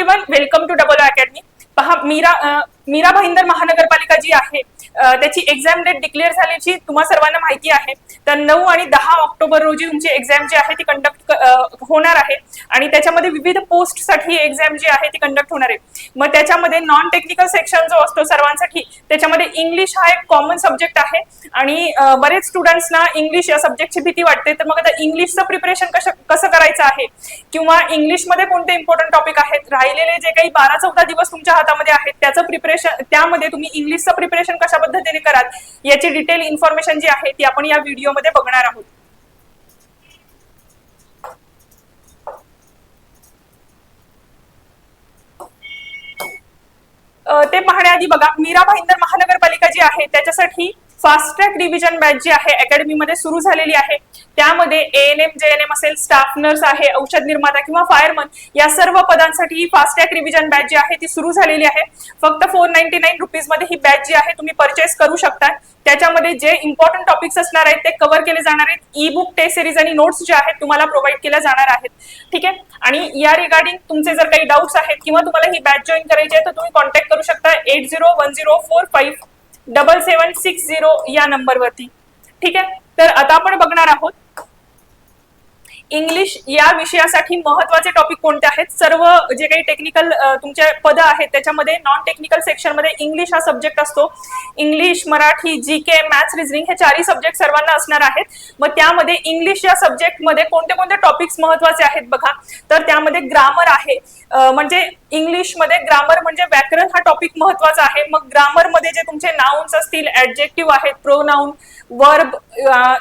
Everyone welcome to double academy पहा मीरा मीरा भाईंदर महानगरपालिका जी आहे त्याची एक्झाम डेट डिक्लेअर झाल्याची तुम्हा सर्वांना माहिती आहे. तर नऊ आणि दहा ऑक्टोबर रोजी तुमची एक्झाम जी आहे ती कंडक्ट होणार आहे. आणि त्याच्यामध्ये विविध पोस्टसाठी एक्झाम जी आहे ती कंडक्ट होणार आहे मग त्याच्यामध्ये नॉन टेक्निकल सेक्शन जो असतो सर्वांसाठी त्याच्यामध्ये इंग्लिश हा एक कॉमन सब्जेक्ट आहे. आणि बरेच स्टुडंट्सना इंग्लिश या सब्जेक्टची भीती वाटते. तर मग आता इंग्लिशचं प्रिपरेशन कसं कसं करायचं आहे? किंवा इंग्लिशमध्ये कोणते इम्पॉर्टंट टॉपिक आहेत? राहिलेले जे काही बारा चौदा दिवस तुमच्या हातामध्ये आहेत त्याचं प्रिपरेशन त्यामध्ये तुम्ही इंग्लिशचं प्रिपरेशन कशा पद्धतीने कराल? याची डिटेल इन्फॉर्मेशन जी आहे ती आपण या व्हिडिओमध्ये बघणार आहोत. ते पाहण्याआधी बघा मीरा भाईंदर महानगरपालिका जी आहे त्याच्यासाठी फास्ट ट्रॅक डिव्हिजन बॅच जी आहे अकॅडमीमध्ये सुरू झालेली आहे. त्यामध्ये एएनएम जे एन एम असेल स्टाफ नर्स आहे औषध निर्माता किंवा फायरमन या सर्व पदांसाठी ही फास्ट ट्रॅक रिव्हिजन बॅच जी आहे ती सुरू झालेली आहे. फक्त फोर नाईन्टी नाईन रुपीजमध्ये ही बॅच जी आहे तुम्ही परचेस करू शकता. त्याच्यामध्ये जे इम्पॉर्टंट टॉपिक्स असणार आहेत ते कव्हर केले जाणार आहेत. ई बुक टेस्ट सिरीज आणि नोट्स जे आहेत तुम्हाला प्रोव्हाइड केल्या जाणार आहेत. ठीक आहे? आणि या रिगार्डिंग तुमचे जर काही डाऊट्स आहेत किंवा तुम्हाला ही बॅच जॉईन करायची आहे तर तुम्ही कॉन्टॅक्ट करू शकता. Eight zero one zero four five double seven six zero या नंबरवरती ठीक आहे? तर आता आपण बघणार आहोत. इंग्लिश या विषयासाठी महत्त्वाचे टॉपिक कोणते आहेत? सर्व जे काही टेक्निकल तुमचे पद आहेत त्याच्यामध्ये नॉन टेक्निकल सेक्शनमध्ये इंग्लिश हा सब्जेक्ट असतो. English Marathi G K maths reasoning हे चारही सब्जेक्ट सर्वांना असणार आहेत. मग त्यामध्ये इंग्लिश या सब्जेक्टमध्ये कोणते कोणते टॉपिक्स महत्त्वाचे आहेत बघा. तर त्यामध्ये ग्रामर आहे. म्हणजे इंग्लिशमध्ये ग्रामर म्हणजे व्याकरण हा टॉपिक महत्त्वाचा आहे. मग ग्रामरमध्ये जे तुमचे नाउन्स असतील ऍडजेक्टिव्ह आहेत प्रोनाऊन वर्ब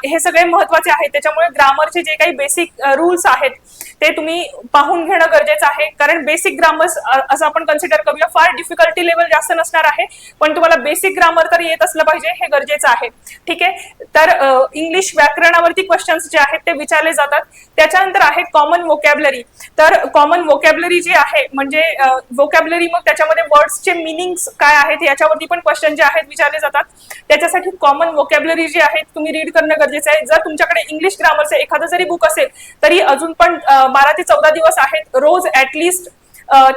हे सगळे महत्त्वाचे आहेत. त्याच्यामुळे ग्रामरचे जे काही बेसिक रूल्स आहेत ते तुम्ही पाहून घेणं गरजेचं आहे. कारण बेसिक ग्रामर असं आपण कन्सिडर करूया फार डिफिकल्टी लेवल जास्त नसणार आहे. पण तुम्हाला बेसिक ग्रामर तर येत असलं पाहिजे हे गरजेचं आहे. ठीक आहे? तर इंग्लिश व्याकरणावरती क्वेश्चन्स जे आहेत ते विचारले जातात. त्याच्यानंतर आहे कॉमन वोकॅबलरी तर कॉमन वोकॅबलरी जी आहे म्हणजे वोकॅबलरी मग त्याच्यामध्ये वर्ड्सचे मिनिंग्स काय आहेत याच्यावरती पण क्वेश्चन जे आहेत विचारले जातात. त्याच्यासाठी कॉमन वोकॅबलरी जी आहे तुम्ही रीड करणं गरजेचं आहे. जर तुमच्याकडे इंग्लिश ग्रामरचं एखादं जरी बुक असेल तरी अजून पण बारा ते चौदा दिवस आहेत. रोज ऍटलिस्ट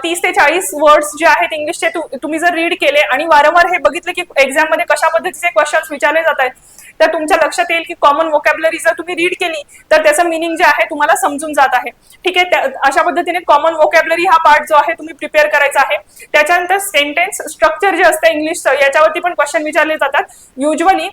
तीस ते चाळीस वर्ड्स जे आहेत इंग्लिशचे तुम्ही जर रीड केले आणि वारंवार हे बघितलं की एक्झाममध्ये कशा पद्धतीचे क्वेश्चन्स विचारले जात आहेत तर तुमच्या लक्षात येईल की कॉमन वोकॅबलरी जर तुम्ही रीड केली तर त्याचं मिनिंग जे आहे तुम्हाला समजून जात आहे. ठीक आहे? त्या- अशा पद्धतीने कॉमन वोकॅबलरी हा पार्ट जो आहे तुम्ही प्रिपेअर करायचा आहे. त्याच्यानंतर सेंटेन्स स्ट्रक्चर जे असतं इंग्लिशचं याच्यावरती पण क्वेश्चन विचारले जातात. युजली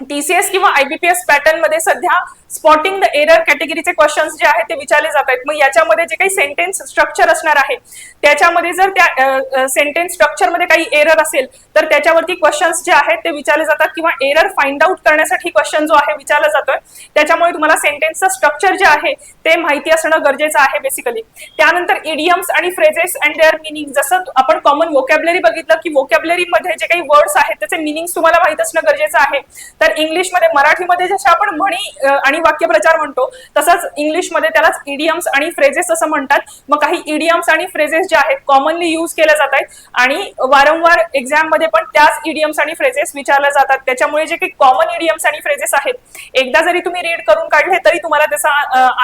टीसीएस किंवा आयबीपीएस पॅटर्नमध्ये सध्या स्पॉटिंग द एरर कॅटेगरीचे क्वेश्चन्स जे आहेत ते विचारले जात आहेत. मग याच्यामध्ये जे काही सेंटेन्स स्ट्रक्चर असणार आहे त्याच्यामध्ये जर त्या सेंटेन्स स्ट्रक्चरमध्ये काही एरर असेल तर त्याच्यावरती क्वेश्चन्स जे आहेत ते विचारले जातात किंवा एरर फाइंड आउट करण्यासाठी क्वेश्चन जो आहे विचारला जातोय. त्याच्यामुळे तुम्हाला सेंटेन्सचं स्ट्रक्चर जे आहे ते माहिती असणं गरजेचं आहे बेसिकली त्यानंतर इडियम्स आणि फ्रेजेस अँड देअर मिनिंग जसं आपण कॉमन वोकॅबलरी बघितलं की वोकॅबलरी मध्ये जे काही वर्ड्स आहेत त्याचे मिनिंग तुम्हाला माहीत असणं गरजेचं आहे. तर इंग्लिशमध्ये मराठीमध्ये जसे आपण म्हणी आणि वाक्यप्रचार म्हणतो तसंच इंग्लिशमध्ये त्यालाच इडियम्स आणि फ्रेजेस असं म्हणतात. मग काही इडियम्स आणि फ्रेजेस जे आहेत कॉमनली यूज केल्या जात आहेत. आणि वारंवार एक्झाममध्ये पण त्याच इडियम्स आणि फ्रेजेस विचारल्या जातात. त्याच्यामुळे जे काही कॉमन इडियम्स आणि फ्रेजेस आहेत एकदा जरी तुम्ही रीड करून काढले तरी तुम्हाला त्याचा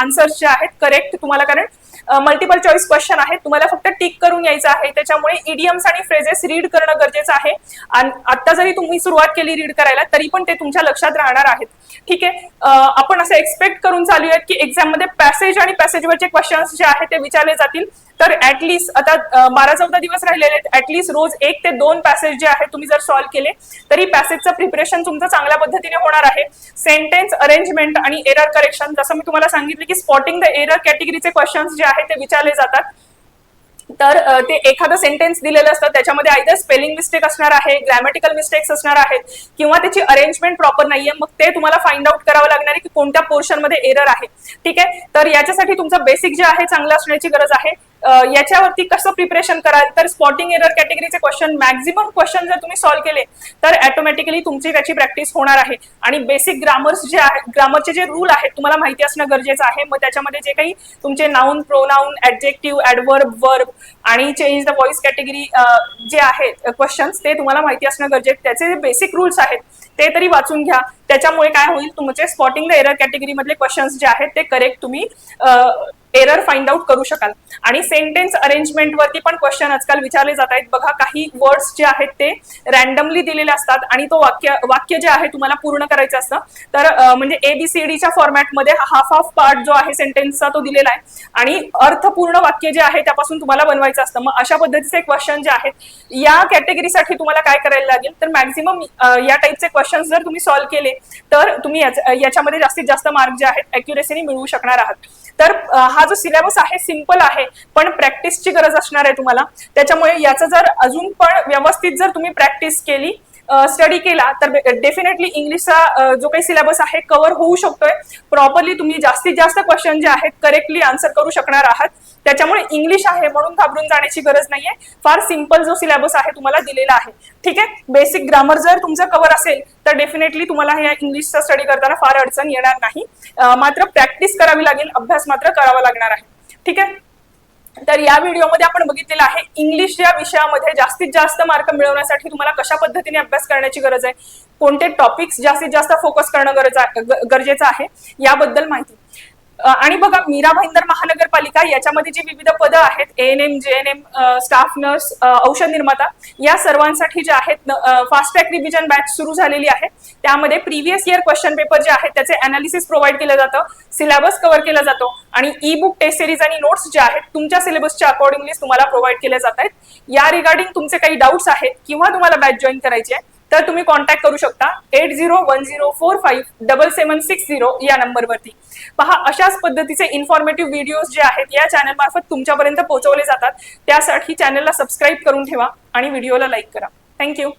आन्सर्स जे आहेत करेक्ट तुम्हाला कारण मल्टिपल चॉईस क्वेश्चन आहेत. तुम्हाला फक्त टिक करून यायचं आहे. त्याच्यामुळे इडियम्स आणि फ्रेजेस रीड करणं गरजेचं आहे. आणि आता जरी तुम्ही सुरुवात केली रीड करायला तरी पण ते तुमच्या लक्षात राहणार आहेत. ठीक आहे? आपण असं एक्सपेक्ट करून चालू की एक्झाममध्ये पॅसेज आणि पॅसेजवरचे क्वेश्चन्स जे आहेत ते विचारले जातील. तर ऍटलिस्ट आता बारा चौदा दिवस राहिलेले आहेत. ऍटलिस्ट रोज एक ते दोन पॅसेज जे आहेत तुम्ही जर सॉल्व्ह केले तरी पॅसेजचं प्रिपरेशन तुमचं चांगल्या पद्धतीने होणार आहे. सेंटेन्स अरेंजमेंट आणि एरर करेक्शन जसं मी तुम्हाला सांगितलं की स्पॉटिंग द एरर कॅटेगरीचे क्वेश्चन्स जे आहेत ते विचारले जातात. तर ते एखादं सेंटेन्स दिलेलं असतं त्याच्यामध्ये आयदर स्पेलिंग मिस्टेक असणार आहे ग्रॅमॅटिकल मिस्टेक्स असणार आहेत किंवा त्याची अरेंजमेंट प्रॉपर नाहीये मग ते तुम्हाला फाइंड आउट करावं लागणार आहे की कोणत्या पोर्शनमध्ये एरर आहे. ठीक आहे? तर याच्यासाठी तुमचं बेसिक जे आहे चांगलं असण्याची गरज आहे. याच्यावरती कसं प्रिपरेशन कराल? तर स्पॉटिंग एरर कॅटेगरीचे क्वेश्चन मॅक्झिमम क्वेश्चन जर तुम्ही सॉल्व्ह केले तर ऑटोमॅटिकली तुमची त्याची प्रॅक्टिस होणार आहे. आणि बेसिक ग्रामर्स जे आहे ग्रामरचे जे रूल आहेत तुम्हाला माहिती असणं गरजेचं आहे. मग त्याच्यामध्ये जे काही तुमचे noun pronoun adjective adverb verb आणि चेंज द व्हॉइस कॅटेगरी जे आहेत क्वेश्चन्स ते तुम्हाला माहिती असणं गरजेचं त्याचे जे बेसिक रूल्स आहेत ते तरी वाचून घ्या. त्याच्यामुळे काय होईल तुमचे स्पॉटिंग द एरर कॅटेगरीमधले क्वेश्चन्स जे आहेत ते करेक्ट तुम्ही एरर फाइंड आउट करू शकाल. आणि सेंटेन्स अरेंजमेंट वरती पण क्वेश्चन आजकाल विचारले जात आहेत. बघा काही वर्ड्स जे आहेत ते रॅन्डमली दिलेले असतात आणि तो वाक्य वाक्य जे आहे तुम्हाला पूर्ण करायचं असतं. तर म्हणजे एबीसीडीच्या फॉर्मॅटमध्ये हाफ हाफ पार्ट जो आहे सेंटेन्सचा तो दिलेला आहे. आणि अर्थपूर्ण वाक्य जे आहे त्यापासून तुम्हाला बनवायचं असतं. मग अशा पद्धतीचे क्वेश्चन जे आहेत या कॅटेगरीसाठी तुम्हाला काय करायला लागेल? तर मॅक्झिमम या टाईपचे क्वेश्चन जर तुम्ही सॉल्व्ह केले तर तुम्ही याच्यामध्ये जास्तीत जास्त मार्क जे आहेत अॅक्युरेसीने मिळवू शकणार आहात. तर हा जो सिलेबस आहे सिंपल आहे पण प्रॅक्टिसची गरज असणार आहे तुम्हाला. त्याच्यामुळे याचं जर अजून पण व्यवस्थित जर तुम्ही प्रॅक्टिस केली स्टडी केला तर डेफिनेटली इंग्लिशचा जो काही सिलेबस आहे कव्हर होऊ शकतोय. प्रॉपरली तुम्ही जास्तीत जास्त क्वेश्चन जे आहेत करेक्टली आन्सर करू शकणार आहात. त्याच्यामुळे इंग्लिश आहे म्हणून घाबरून जाण्याची गरज नाहीये. फार सिंपल जो सिलेबस आहे तुम्हाला दिलेला आहे. ठीक आहे? बेसिक ग्रामर जर तुमचं कव्हर असेल तर डेफिनेटली तुम्हाला या इंग्लिशचा स्टडी करताना फार अडचण येणार नाही. मात्र प्रॅक्टिस करावी लागेल अभ्यास मात्र करावा लागणार आहे. ठीक आहे? तर या व्हिडिओमध्ये आपण बघितलेलं आहे इंग्लिश या विषयामध्ये जास्तीत जास्त मार्क मिळवण्यासाठी तुम्हाला कशा पद्धतीने अभ्यास करण्याची गरज आहे कोणते टॉपिक्स जास्तीत जास्त फोकस करणं गरज गरजेचं आहे याबद्दल माहिती आणि बघा मीरा भाईंदर महानगरपालिका याच्यामध्ये जी विविध पदं आहेत A N M G N M staff nurse औषध निर्माता या सर्वांसाठी जे आहेत फास्ट ट्रॅक रिव्हिजन बॅच सुरू झालेली आहे. त्यामध्ये प्रिव्हियस इयर क्वेश्चन पेपर जे आहेत त्याचे अनालिसिस प्रोव्हाइड केलं जातं सिलेबस कव्हर केला जातो आणि ई बुक टेस्ट सिरीज आणि नोट्स जे आहेत तुमच्या सिलेबसच्या अकॉर्डिंगली तुम्हाला प्रोव्हाइड केल्या जात आहेत. या रिगार्डिंग तुमचे काही डाऊट्स आहेत किंवा तुम्हाला बॅच जॉईन करायची आहे तर तुम्ही कॉन्टॅक्ट करू शकता. Eight zero one zero four five double seven six zero या नंबरवरती पहा अशाच पद्धतीचे इन्फॉर्मेटिव्ह व्हिडिओज जे आहेत या चॅनल मार्फत तुमच्यापर्यंत पोहोचवले जातात. त्यासाठी चॅनलला सबस्क्राईब करून ठेवा आणि व्हिडिओला लाईक करा. थँक्यू